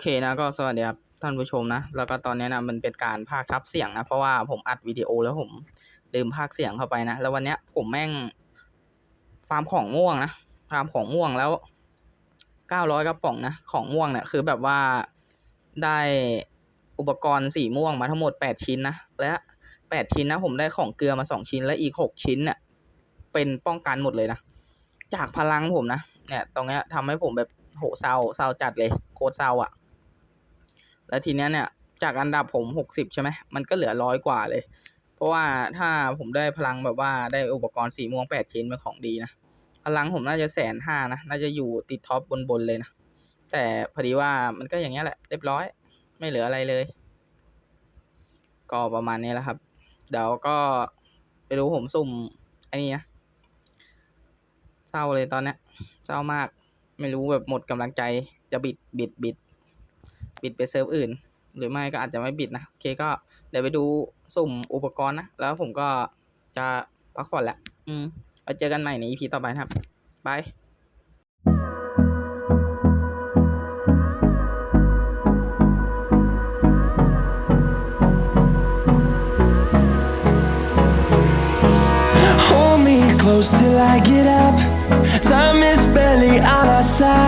เคนะก็สวัสดีครับท่านผู้ชมนะ แล้วก็ตอนนี้นะมันเป็นการพากทับเสียงนะ เพราะว่าผมอัดวิดีโอแล้วผมลืมพากเสียงเข้าไปนะ แล้ววันนี้ผมแม่ง ฟาร์มของม่วงนะฟาร์มของม่วงแล้วเก้าร้อยกระป๋องนะ ของม่วงเนี่ยคือแบบว่าได้อุปกรณ์สีม่วงมาทั้งหมดแปดชิ้นนะ และแปดชิ้นนะผมได้ของเกลือมาสองชิ้นและอีกหกชิ้นเนี่ยเป็นป้องกันหมดเลยนะ จากพลังผมนะเนี่ยตรงเนี้ยทำให้ผมแบบโหเศร้าเศร้าจัดเลยโคตรเศร้าอะ่ะ แล้วทีเนี้ยเนี่ยจากอันดับผมหกสิบใช่ไหมมันก็เหลือร้อยกว่าเลย เพราะว่าถ้าผมได้พลังแบบว่าได้อุปกรณ์สีม่วงแปดชิ้นเป็นของดีนะพลังผมน่าจะแสนห้านะน่าจะอยู่ติดท็อปบนๆเลยนะแต่พอดีว่ามันก็อย่างเงี้ยแหละเรียบร้อย ไม่เหลืออะไรเลย ก็ประมาณนี้แหละครับ เดี๋ยวก็ไปดูผมสุ่มไอ้นี่นะเศร้าเลยตอนเนี้ยเศร้ามาก ไม่รู้แบบหมดกำลังใจจะบิดบิดบิด บิดไปเซิร์ฟอื่น หรือไม่ก็อาจจะไม่บิดนะ โอเคก็เดี๋ยวไปดูสุ่มอุปกรณ์นะ แล้วผมก็จะพักผ่อนละอืมไว้เจอกันใหม่ใน EP ต่อไปครับบาย close till I get up. Time is barely on our side.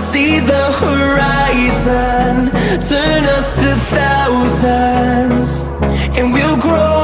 See the horizon, turn us to thousands. And we'll grow